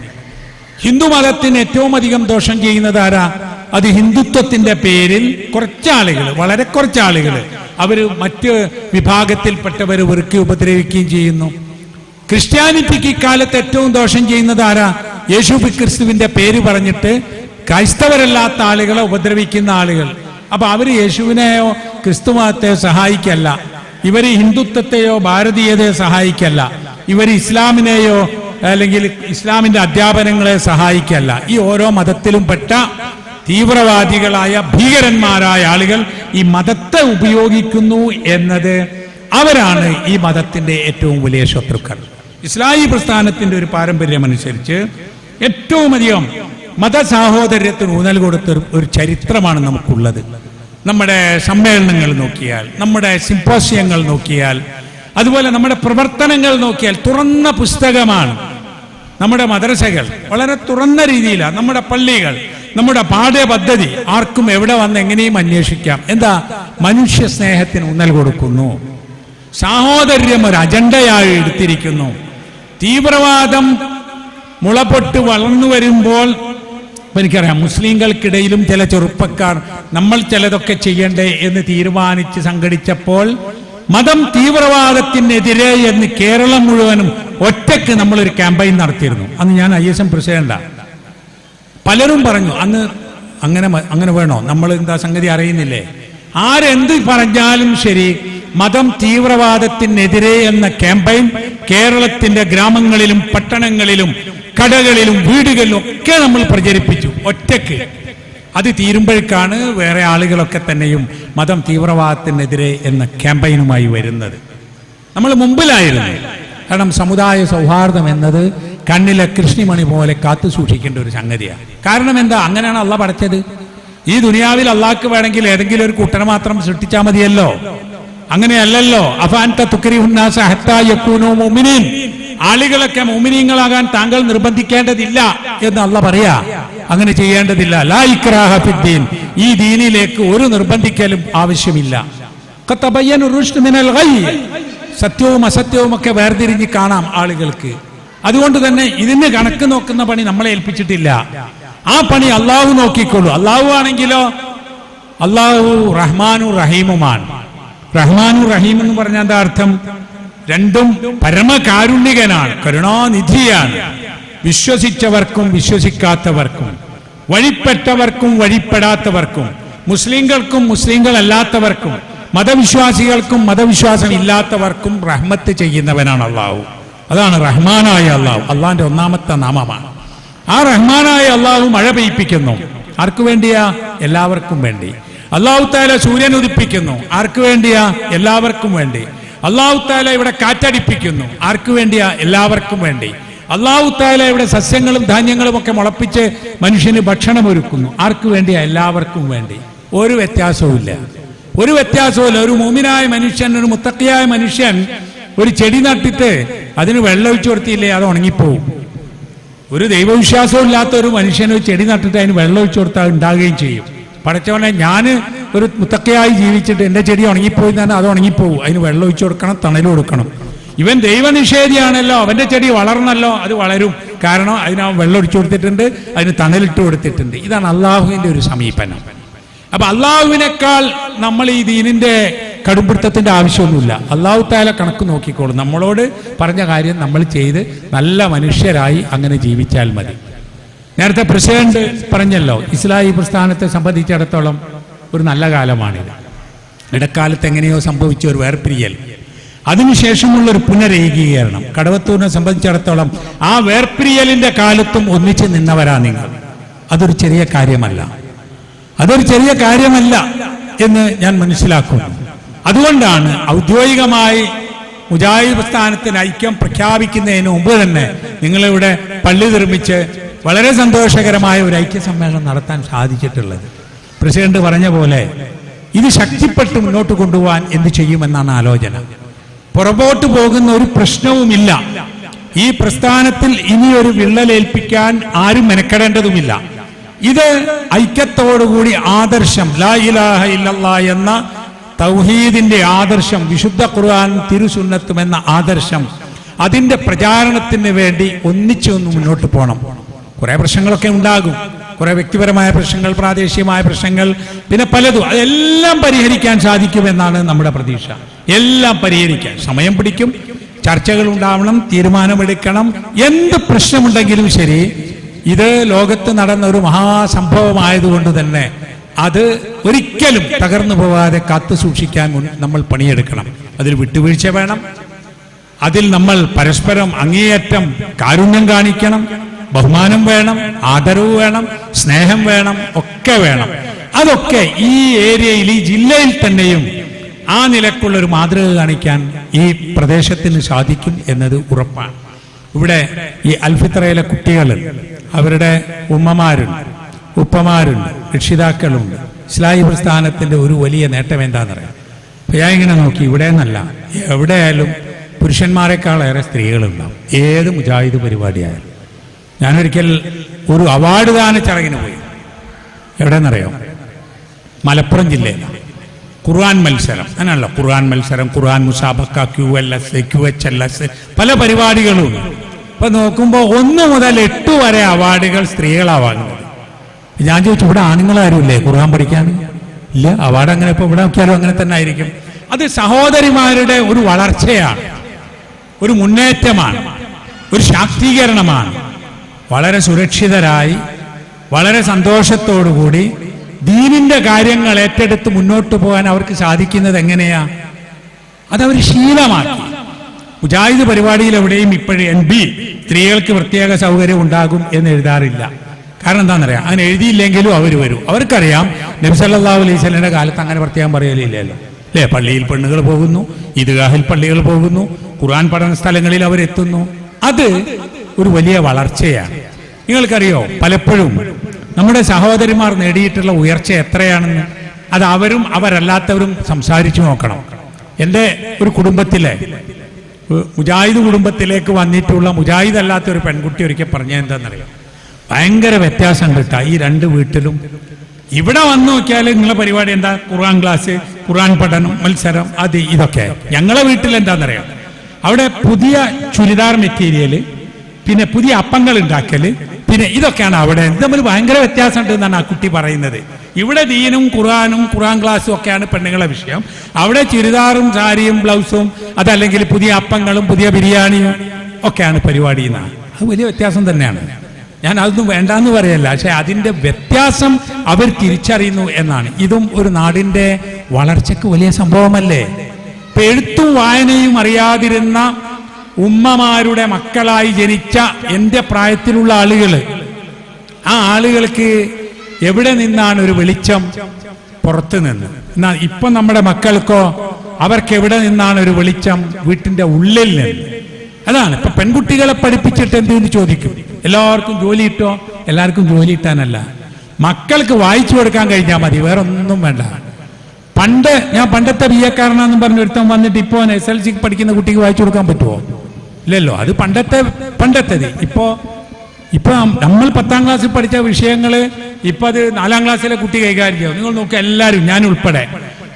ഹിന്ദു മതത്തിന് ഏറ്റവും അധികം ദോഷം ചെയ്യുന്നത് ആരാ? അത് ഹിന്ദുത്വത്തിന്റെ പേരിൽ കുറച്ചാളുകൾ വളരെ കുറച്ചാളുകൾ. അവർ മറ്റ് വിഭാഗത്തിൽപ്പെട്ടവർ വെറുക്കി ഉപദ്രവിക്കുകയും ചെയ്യുന്നു. ക്രിസ്ത്യാനിറ്റിക്ക് ഇക്കാലത്ത് ഏറ്റവും ദോഷം ചെയ്യുന്നത് ആരാ? യേശു ക്രിസ്തുവിന്റെ പേര് പറഞ്ഞിട്ട് ക്രൈസ്തവരല്ലാത്ത ആളുകളെ ഉപദ്രവിക്കുന്ന ആളുകൾ. അപ്പൊ അവർ യേശുവിനെയോ ക്രിസ്തുമതത്തെയോ സഹായിക്കല്ല. ഇവർ ഹിന്ദുത്വത്തെയോ ഭാരതീയതയോ സഹായിക്കല്ല. ഇവർ ഇസ്ലാമിനെയോ അല്ലെങ്കിൽ ഇസ്ലാമിന്റെ അധ്യാപനങ്ങളെ സഹായിക്കല്ല. ഈ ഓരോ മതത്തിലും പെട്ട തീവ്രവാദികളായ ഭീകരന്മാരായ ആളുകൾ ഈ മതത്തെ ഉപയോഗിക്കുന്നു എന്നത് അവരാണ് ഈ മതത്തിന്റെ ഏറ്റവും വലിയ ശത്രുക്കൾ. ഇസ്ലാഹി പ്രസ്ഥാനത്തിന്റെ ഒരു പാരമ്പര്യം അനുസരിച്ച് ഏറ്റവും അധികം മതസാഹോദര്യത്തിന് ഊന്നൽ കൊടുത്ത ഒരു ചരിത്രമാണ് നമുക്കുള്ളത്. നമ്മുടെ സമ്മേളനങ്ങൾ നോക്കിയാൽ നമ്മുടെ സിംപോസിയങ്ങൾ നോക്കിയാൽ അതുപോലെ നമ്മുടെ പ്രവർത്തനങ്ങൾ നോക്കിയാൽ തുറന്ന പുസ്തകമാണ് നമ്മുടെ മദ്രസകൾ. വളരെ തുറന്ന രീതിയിലാണ്. നമ്മുടെ പള്ളികൾ നമ്മുടെ പാഠ്യപദ്ധതി ആർക്കും എവിടെ വന്ന് എങ്ങനെയും അന്വേഷിക്കാം. എന്താ? മനുഷ്യ സ്നേഹത്തിന് ഊന്നൽ കൊടുക്കുന്നു. സാഹോദര്യം ഒരു അജണ്ടയായി എടുത്തിരിക്കുന്നു. തീവ്രവാദം മുളപൊട്ട് വളർന്നു വരുമ്പോൾ എനിക്കറിയാം മുസ്ലിങ്ങൾക്കിടയിലും ചില ചെറുപ്പക്കാർ നമ്മൾ ചിലതൊക്കെ ചെയ്യണ്ടേ എന്ന് തീരുമാനിച്ച് സംഘടിച്ചപ്പോൾ മതം തീവ്രവാദത്തിനെതിരെ എന്ന് കേരളം മുഴുവനും ഒറ്റയ്ക്ക് നമ്മളൊരു ക്യാമ്പയിൻ നടത്തിയിരുന്നു. അന്ന് ഞാൻ ഐ എസ് എം പ്രസിഡന്റാണ് പലരും പറഞ്ഞു അന്ന് അങ്ങനെ അങ്ങനെ വേണോ? നമ്മൾ എന്താ സംഗതി അറിയുന്നില്ലേ? ആരെന്ത് പറഞ്ഞാലും ശരി മതം തീവ്രവാദത്തിനെതിരെ എന്ന ക്യാമ്പയിൻ കേരളത്തിന്റെ ഗ്രാമങ്ങളിലും പട്ടണങ്ങളിലും കടകളിലും വീടുകളിലും ഒക്കെ നമ്മൾ പ്രചരിപ്പിച്ചു. ഒറ്റയ്ക്ക്. അത് തീരുമ്പോഴേക്കാണ് വേറെ ആളുകളൊക്കെ തന്നെയും മതം തീവ്രവാദത്തിനെതിരെ എന്ന ക്യാമ്പയിനുമായി വരുന്നത്. നമ്മൾ മുമ്പിലായിരുന്നു. കാരണം സമുദായ സൗഹാർദ്ദം എന്നത് കണ്ണിലെ കൃഷ്ണിമണി പോലെ കാത്തു സൂക്ഷിക്കേണ്ട ഒരു സംഗതിയാണ്. കാരണം എന്താ? അങ്ങനെയാണ് അള്ള പഠിച്ചത് ഈ ദുനിയാവിൽ അള്ളാഹ്ക്ക് വേണമെങ്കിൽ ഏതെങ്കിലും ഒരു കൂട്ടനെ മാത്രം സൃഷ്ടിച്ചാൽ മതിയല്ലോ. അങ്ങനെയല്ലല്ലോ. അഫാൻത മുഅ്മിനീൻ. ആളുകളൊക്കെ മുമിനീങ്ങളാകാൻ താങ്കൾ നിർബന്ധിക്കേണ്ടതില്ല എന്ന് അല്ല പറയാ. അങ്ങനെ ചെയ്യേണ്ടതില്ല. ലാ ഇക്രാഹ ഫിദ്ദീൻ. ഈ ദീനിലേക്ക് ഒരു നിർബന്ധിക്കലും ആവശ്യമില്ല. സത്യവും അസത്യവും ഒക്കെ വേർതിരിഞ്ഞ് കാണാം ആളുകൾക്ക്. അതുകൊണ്ട് തന്നെ ഇതിന് കണക്ക് നോക്കുന്ന പണി നമ്മളെ ഏൽപ്പിച്ചിട്ടില്ല. ആ പണി അള്ളാഹു നോക്കിക്കോളൂ. അള്ളാഹു ആണെങ്കിലോ? അള്ളാഹു റഹ്മാനു റഹീമുമാണ്. റഹ്മാനു റഹീം എന്ന് പറഞ്ഞാൽ എന്താ അർത്ഥം? രണ്ടും പരമകാരുണ്യകനാണ് കരുണാനിധിയാണ്. വിശ്വസിച്ചവർക്കും വിശ്വസിക്കാത്തവർക്കും വഴിപ്പെട്ടവർക്കും വഴിപ്പെടാത്തവർക്കും മുസ്ലിങ്ങൾക്കും മുസ്ലിങ്ങൾ അല്ലാത്തവർക്കും മതവിശ്വാസികൾക്കും മതവിശ്വാസം ഇല്ലാത്തവർക്കും റഹ്മത്ത് ചെയ്യുന്നവനാണ് അള്ളാഹു. അതാണ് റഹ്മാനായ അള്ളാഹു. അള്ളാഹിന്റെ ഒന്നാമത്തെ നാമമാണ്. ആ റഹ്മാനായ അള്ളാഹു മഴ പെയ്പ്പിക്കുന്നു ആർക്കു വേണ്ടിയാ? എല്ലാവർക്കും വേണ്ടി. അള്ളാഹു താല സൂര്യൻ ഉദിപ്പിക്കുന്നു. ആർക്ക് വേണ്ടിയാ? എല്ലാവർക്കും വേണ്ടി. അള്ളാഹു താല ഇവിടെ കാറ്റടിപ്പിക്കുന്നു. ആർക്ക് വേണ്ടിയാ? എല്ലാവർക്കും വേണ്ടി. അള്ളാഹു താല ഇവിടെ സസ്യങ്ങളും ധാന്യങ്ങളും ഒക്കെ മുളപ്പിച്ച് മനുഷ്യന് ഭക്ഷണം ഒരുക്കുന്നു ആർക്ക് വേണ്ടിയാ? എല്ലാവർക്കും വേണ്ടി. ഒരു വ്യത്യാസവും ഇല്ല. ഒരു വ്യത്യാസവുമില്ല ഒരു മൂമിനായ മനുഷ്യൻ ഒരു മുത്തക്കിയായ മനുഷ്യൻ ഒരു ചെടി നട്ടിട്ട് അതിന് വെള്ളമൊഴിച്ചു കൊടുത്തില്ലേ? അത് ഉണങ്ങിപ്പോവും. ഒരു ദൈവവിശ്വാസവും ഇല്ലാത്ത ഒരു മനുഷ്യന് ചെടി നട്ടിട്ട് അതിന് വെള്ളമൊഴിച്ചു കൊടുത്താൽ ഉണ്ടാകുകയും ചെയ്യും. പടച്ചവനെ ഞാൻ ഒരു മുത്തക്കയായി ജീവിച്ചിട്ട് എന്റെ ചെടി ഉണങ്ങിപ്പോയി തന്നെ അത് ഉണങ്ങിപ്പോവും. അതിന് വെള്ളം ഒഴിച്ചു കൊടുക്കണം തണൽ കൊടുക്കണം. ഇവൻ ദൈവനിഷേധിയാണല്ലോ അവന്റെ ചെടി വളർന്നല്ലോ അത് വളരും. കാരണം അതിന് അവൻ വെള്ളം ഒഴിച്ചു കൊടുത്തിട്ടുണ്ട് അതിന് തണലിട്ട് കൊടുത്തിട്ടുണ്ട്. ഇതാണ് അള്ളാഹുവിന്റെ ഒരു സമീപനം. അപ്പൊ അള്ളാഹുവിനേക്കാൾ നമ്മൾ ഈ ദീനിന്റെ കടുംപിടുത്തത്തിന്റെ ആവശ്യമൊന്നുമില്ല. അള്ളാഹു താല കണക്ക് നോക്കിക്കോളും. നമ്മളോട് പറഞ്ഞ കാര്യം നമ്മൾ ചെയ്ത് നല്ല മനുഷ്യരായി അങ്ങനെ ജീവിച്ചാൽ മതി. നേരത്തെ പ്രസിഡന്റ് പറഞ്ഞല്ലോ ഇസ്ലാഹി പ്രസ്ഥാനത്തെ സംബന്ധിച്ചിടത്തോളം ഒരു നല്ല കാലമാണിത്. ഇടക്കാലത്ത് എങ്ങനെയോ സംഭവിച്ച ഒരു വേർപിരിയൽ. അതിനുശേഷമുള്ള ഒരു പുനരേകീകരണം. കടവത്തൂരിനെ സംബന്ധിച്ചിടത്തോളം ആ വേർപിരിയലിന്റെ കാലത്തും ഒന്നിച്ച് നിന്നവരാ നിങ്ങൾ. അതൊരു ചെറിയ കാര്യമല്ല. അതൊരു ചെറിയ കാര്യമല്ല എന്ന് ഞാൻ മനസ്സിലാക്കുന്നു. അതുകൊണ്ടാണ് ഔദ്യോഗികമായി മുജാഹിദ് പ്രസ്ഥാനത്തിന് ഐക്യം പ്രഖ്യാപിക്കുന്നതിന് മുമ്പ് തന്നെ നിങ്ങളിവിടെ പള്ളി നിർമ്മിച്ച് വളരെ സന്തോഷകരമായ ഒരു ഐക്യ സമ്മേളനം നടത്താൻ സാധിച്ചിട്ടുള്ളത്. പ്രസിഡന്റ് പറഞ്ഞ പോലെ ഇത് ശക്തിപ്പെട്ട് മുന്നോട്ട് കൊണ്ടുപോകാൻ എന്ത് ചെയ്യുമെന്നാണ് ആലോചന. പുറകോട്ട് പോകുന്ന ഒരു പ്രശ്നവുമില്ല. ഈ പ്രസ്ഥാനത്തിൽ ഇനി ഒരു വിള്ളലേൽപ്പിക്കാൻ ആരും മെനക്കെടേണ്ടതുമില്ല. ഇത് ഐക്യത്തോടുകൂടി ആദർശം ലാ ഇലാഹ എന്ന തൗഹീദിന്റെ ആദർശം വിശുദ്ധ ഖുർആൻ തിരുസുന്നത്തും എന്ന ആദർശം അതിന്റെ പ്രചാരണത്തിന് വേണ്ടി ഒന്നിച്ചൊന്ന് മുന്നോട്ട് പോകണം കുറെ പ്രശ്നങ്ങളൊക്കെ ഉണ്ടാകും. കുറെ വ്യക്തിപരമായ പ്രശ്നങ്ങൾ പ്രാദേശികമായ പ്രശ്നങ്ങൾ പിന്നെ പലതും. അതെല്ലാം പരിഹരിക്കാൻ സാധിക്കുമെന്നാണ് നമ്മുടെ പ്രതീക്ഷ. എല്ലാം പരിഹരിക്കാൻ. സമയം പിടിക്കും. ചർച്ചകൾ ഉണ്ടാവണം തീരുമാനമെടുക്കണം. എന്ത് പ്രശ്നമുണ്ടെങ്കിലും ശരി ഇത് ലോകത്ത് നടന്ന ഒരു മഹാസംഭവമായതുകൊണ്ട് തന്നെ അത് ഒരിക്കലും തകർന്നു പോവാതെ കാത്തു സൂക്ഷിക്കാൻ നമ്മൾ പണിയെടുക്കണം. അതിൽ വിട്ടുവീഴ്ച വേണം. അതിൽ നമ്മൾ പരസ്പരം അങ്ങേയറ്റം കാരുണ്യം കാണിക്കണം. ബഹുമാനം വേണം ആദരവ് വേണം സ്നേഹം വേണം ഒക്കെ വേണം. അതൊക്കെ ഈ ഏരിയയിൽ ഈ ജില്ലയിൽ തന്നെയും ആ നിലക്കുള്ള ഒരു മാതൃക കാണിക്കാൻ ഈ പ്രദേശത്തിന് സാധിക്കും എന്നത് ഉറപ്പാണ്. ഇവിടെ ഈ അൽഫിത്രയിലെ കുട്ടികൾ അവരുടെ ഉമ്മമാരുണ്ട് ഉപ്പമാരുണ്ട് രക്ഷിതാക്കളുണ്ട് ഇസ്ലാഹി പ്രസ്ഥാനത്തിന്റെ ഒരു വലിയ നേട്ടം എന്താണെന്നറിയാം അപ്പൊ ഞാൻ ഇങ്ങനെ നോക്കി ഇവിടെ നിന്നല്ല എവിടെയായാലും പുരുഷന്മാരെക്കാളേറെ സ്ത്രീകളുണ്ടാവും. ഏത് മുജാഹിദ് പരിപാടിയായാലും. ഞാനൊരിക്കൽ ഒരു അവാർഡ് ദാന ചടങ്ങിന് പോയി. എവിടെയെന്നറിയോ മലപ്പുറം ജില്ലയിലാണ് ഖുർആൻ മത്സരം. അങ്ങനെയല്ല ഖുർആൻ മത്സരം Quran മുസാബക്ക Q L S Q H L S പല പരിപാടികളും ഇപ്പൊ നോക്കുമ്പോൾ ഒന്ന് മുതൽ എട്ട് വരെ അവാർഡുകൾ സ്ത്രീകളാണ് വാങ്ങുന്നത്. ഞാൻ ചോദിച്ചു ഇവിടെ ആണുങ്ങളാരുമില്ലേ ഖുർആൻ പഠിക്കാൻ? ഇല്ല. അവാർഡ് അങ്ങനെ ഇപ്പൊ ഇവിടെ നോക്കിയാലും അങ്ങനെ തന്നെ ആയിരിക്കും. അത് സഹോദരിമാരുടെ ഒരു വളർച്ചയാണ്. ഒരു മുന്നേറ്റമാണ്. ഒരു ശാക്തീകരണമാണ്. വളരെ സുരക്ഷിതരായി വളരെ സന്തോഷത്തോടുകൂടി ദീനിന്റെ കാര്യങ്ങൾ ഏറ്റെടുത്ത് മുന്നോട്ട് പോകാൻ അവർക്ക് സാധിക്കുന്നത് എങ്ങനെയാ? അതവർ ശീലമാക്കി. മുജാഹിദ് പരിപാടിയിൽ എവിടെയും ഇപ്പോഴും എൻ ബി സ്ത്രീകൾക്ക് പ്രത്യേക സൗകര്യം ഉണ്ടാകും എന്ന് എഴുതാറില്ല. കാരണം എന്താണെന്നറിയാം? അങ്ങനെ എഴുതിയില്ലെങ്കിലും അവർ വരും. അവർക്കറിയാം നബി സല്ലല്ലാഹു അലൈഹി സ്വലമിന്റെ കാലത്ത് അങ്ങനെ പ്രത്യേകം പറയലില്ലല്ലോ. അല്ലേ? പള്ളിയിൽ പെണ്ണുകൾ പോകുന്നു ഈദ്ഗാഹിൽ പള്ളികൾ പോകുന്നു ഖുർആൻ പഠന സ്ഥലങ്ങളിൽ അവരെത്തുന്നു. അത് ഒരു വലിയ വളർച്ചയാണ്. നിങ്ങൾക്കറിയോ പലപ്പോഴും നമ്മുടെ സഹോദരിമാർ നേടിയിട്ടുള്ള ഉയർച്ച എത്രയാണെന്ന് അത് അവരും അവരല്ലാത്തവരും സംസാരിച്ചു നോക്കണം. എന്റെ ഒരു കുടുംബത്തിലെ മുജാഹിദ് കുടുംബത്തിലേക്ക് വന്നിട്ടുള്ള മുജാഹിദ് അല്ലാത്ത ഒരു പെൺകുട്ടി ഒരിക്കൽ പറഞ്ഞത് എന്താണെന്നറിയാം? ഭയങ്കര വ്യത്യാസം കിട്ടുക ഈ രണ്ട് വീട്ടിലും. ഇവിടെ വന്നു നോക്കിയാൽ നിങ്ങളെ പരിപാടി എന്താ? ഖുർആൻ ക്ലാസ് ഖുർആൻ പഠനം മത്സരം അത് ഇതൊക്കെ. ഞങ്ങളെ വീട്ടിൽ എന്താണെന്നറിയാം? അവിടെ പുതിയ ചുരിദാർ മെറ്റീരിയൽ പിന്നെ പുതിയ അപ്പങ്ങൾ ഉണ്ടാക്കൽ. പിന്നെ ഇതൊക്കെയാണ് അവിടെ. തമ്മിൽ ഭയങ്കര വ്യത്യാസമുണ്ട് എന്നാണ് ആ കുട്ടി പറയുന്നത്. ഇവിടെ ദീനും ഖുറാനും ഖുറാൻ ക്ലാസ്സും ഒക്കെയാണ് പെണ്ണുങ്ങളെ വിഷയം. അവിടെ ചുരിദാറും സാരിയും ബ്ലൗസും അതല്ലെങ്കിൽ പുതിയ അപ്പങ്ങളും പുതിയ ബിരിയാണിയും ഒക്കെയാണ് പരിപാടി എന്നാണ്. അത് വലിയ വ്യത്യാസം തന്നെയാണ്. ഞാൻ അതൊന്നും വേണ്ടാന്ന് പറയല്ല. പക്ഷെ അതിന്റെ വ്യത്യാസം അവർ തിരിച്ചറിയുന്നു എന്നാണ്. ഇതും ഒരു നാടിന്റെ വളർച്ചയ്ക്ക് വലിയ സംഭവമല്ലേ? എഴുത്തും വായനയും അറിയാതിരുന്ന ഉമ്മമാരുടെ മക്കളായി ജനിച്ച എന്റെ പ്രായത്തിലുള്ള ആളുകൾ ആ ആളുകൾക്ക് എവിടെ നിന്നാണ് ഒരു വെളിച്ചം പുറത്തു നിന്ന്? എന്നാൽ ഇപ്പൊ നമ്മുടെ മക്കൾക്കോ അവർക്ക് എവിടെ നിന്നാണ് ഒരു വെളിച്ചം വീട്ടിന്റെ ഉള്ളിൽ നിന്ന്? അതാണ്. ഇപ്പൊ പെൺകുട്ടികളെ പഠിപ്പിച്ചിട്ട് എന്തെന്ന് ചോദിക്കും? എല്ലാവർക്കും ജോലി ഇട്ടോ എല്ലാവർക്കും ജോലി ഇട്ടാനല്ല മക്കൾക്ക് വായിച്ചു കൊടുക്കാൻ കഴിഞ്ഞാൽ മതി വേറെ ഒന്നും വേണ്ട. പണ്ട് ഞാൻ പണ്ടത്തെ ബി എക്കാരനാന്നും പറഞ്ഞ ഒരുത്തം വന്നിട്ട് ഇപ്പോൾ എസ് എൽ സി പഠിക്കുന്ന കുട്ടിക്ക് വായിച്ചു കൊടുക്കാൻ പറ്റുമോ ഇല്ലല്ലോ അത് പണ്ടത്തെ പണ്ടത്തേത്. ഇപ്പോ ഇപ്പൊ നമ്മൾ പത്താം ക്ലാസ്സിൽ പഠിച്ച വിഷയങ്ങൾ ഇപ്പൊ അത് നാലാം ക്ലാസ്സിലെ കുട്ടി കൈകാര്യം ചെയ്യും. നിങ്ങൾ നോക്കുക എല്ലാവരും ഞാൻ ഉൾപ്പെടെ.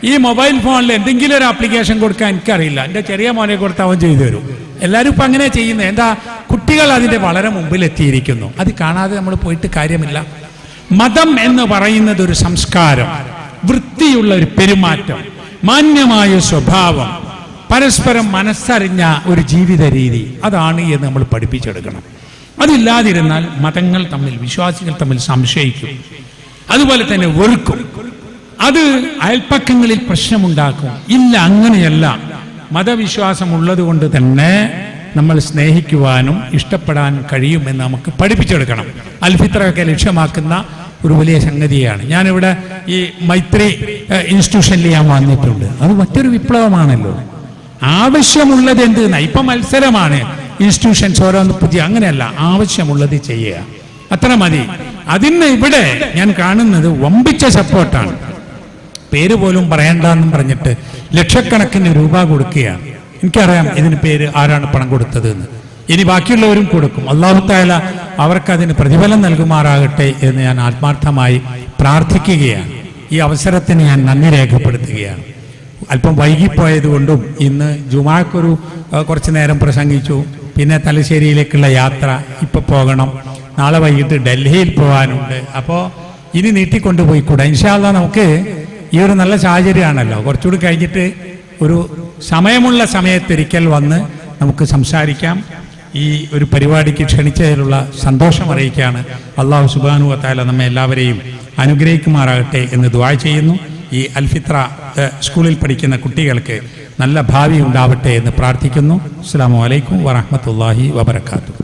ഈ മൊബൈൽ ഫോണിൽ എന്തെങ്കിലും ഒരു ആപ്ലിക്കേഷൻ കൊടുക്കാൻ എനിക്കറിയില്ല. എന്റെ ചെറിയ മോനെ കൊടുത്ത് അവൻ ചെയ്തു തരും. എല്ലാവരും ഇപ്പൊ അങ്ങനെ ചെയ്യുന്നത്. എന്താ കുട്ടികൾ അതിന്റെ വളരെ മുമ്പിൽ എത്തിയിരിക്കുന്നു അത് കാണാതെ നമ്മൾ പോയിട്ട് കാര്യമില്ല. മതം എന്ന് പറയുന്നത് ഒരു സംസ്കാരം. വൃത്തിയുള്ള ഒരു പെരുമാറ്റം. മാന്യമായ സ്വഭാവം. പരസ്പരം മനസ്സറിഞ്ഞ ഒരു ജീവിത രീതി അതാണ് എന്ന് നമ്മൾ പഠിപ്പിച്ചെടുക്കണം. അതില്ലാതിരുന്നാൽ മതങ്ങൾ തമ്മിൽ വിശ്വാസികൾ തമ്മിൽ സംശയിക്കും. അതുപോലെ തന്നെ വെറുക്കും. അത് അയൽപ്പക്കങ്ങളിൽ പ്രശ്നമുണ്ടാക്കും. ഇല്ല അങ്ങനെയല്ല. മതവിശ്വാസം ഉള്ളത് കൊണ്ട് തന്നെ നമ്മൾ സ്നേഹിക്കുവാനും ഇഷ്ടപ്പെടാനും കഴിയുമെന്ന് നമുക്ക് പഠിപ്പിച്ചെടുക്കണം. അൽഫിത്രയൊക്കെ ലക്ഷ്യമാക്കുന്ന ഒരു വലിയ സംഗതിയാണ്. ഞാനിവിടെ ഈ മൈത്രി ഇൻസ്റ്റിറ്റ്യൂഷനിൽ ഞാൻ വന്നിട്ടുണ്ട്. അത് മറ്റൊരു വിപ്ലവമാണല്ലോ. ആവശ്യമുള്ളത് എന്ത്? ഇപ്പൊ മത്സരമാണ്. ഇൻസ്റ്റിറ്റ്യൂഷൻസ് ഓരോന്ന് പുതിയ അങ്ങനെയല്ല. ആവശ്യമുള്ളത് ചെയ്യുക. അത്ര മതി. അതിന് ഇവിടെ ഞാൻ കാണുന്നത് വമ്പിച്ച സപ്പോർട്ടാണ് പേര് പോലും പറയണ്ടെന്നും പറഞ്ഞിട്ട് ലക്ഷക്കണക്കിന് രൂപ കൊടുക്കുകയാണ്. എനിക്കറിയാം ഇതിന് പേര് ആരാണ് പണം കൊടുത്തത് എന്ന് ഇനി ബാക്കിയുള്ളവരും കൊടുക്കും. അള്ളാഹുത്തായാല അവർക്ക് അതിന് പ്രതിഫലം നൽകുമാറാകട്ടെ എന്ന് ഞാൻ ആത്മാർത്ഥമായി പ്രാർത്ഥിക്കുകയാണ്. ഈ അവസരത്തിന് ഞാൻ നന്ദി രേഖപ്പെടുത്തുകയാണ്. അല്പം വൈകിപ്പോയതുകൊണ്ടും ഇന്ന് ജുമാക്കൊരു കുറച്ച് നേരം പ്രസംഗിച്ചു. പിന്നെ തലശ്ശേരിയിലേക്കുള്ള യാത്ര ഇപ്പൊ പോകണം. നാളെ വൈകിട്ട് ഡൽഹിയിൽ പോകാനുണ്ട് അപ്പോൾ ഇനി നീട്ടിക്കൊണ്ടുപോയി കൂടെ. ഇൻഷാല്ല നമുക്ക് ഈ ഒരു നല്ല സാഹചര്യമാണല്ലോ. കുറച്ചുകൂടി കഴിഞ്ഞിട്ട് ഒരു സമയമുള്ള സമയത്തൊരിക്കൽ വന്ന് നമുക്ക് സംസാരിക്കാം. ഈ ഒരു പരിപാടിക്ക് ക്ഷണിച്ചതിലുള്ള സന്തോഷം അറിയിക്കുകയാണ്. അള്ളാഹു സുബാനു വത്താല നമ്മെ എല്ലാവരെയും അനുഗ്രഹിക്കുമാറാകട്ടെ എന്ന് ദ്വാ ചെയ്യുന്നു. ഈ അൽഫിത്ര സ്കൂളിൽ പഠിക്കുന്ന കുട്ടികൾക്ക് നല്ല ഭാവി ഉണ്ടാവട്ടെ എന്ന് പ്രാർത്ഥിക്കുന്നു. അസ്സാം വലൈക്കും വറഹമത്തല്ലാഹി വബർക്കാത്തു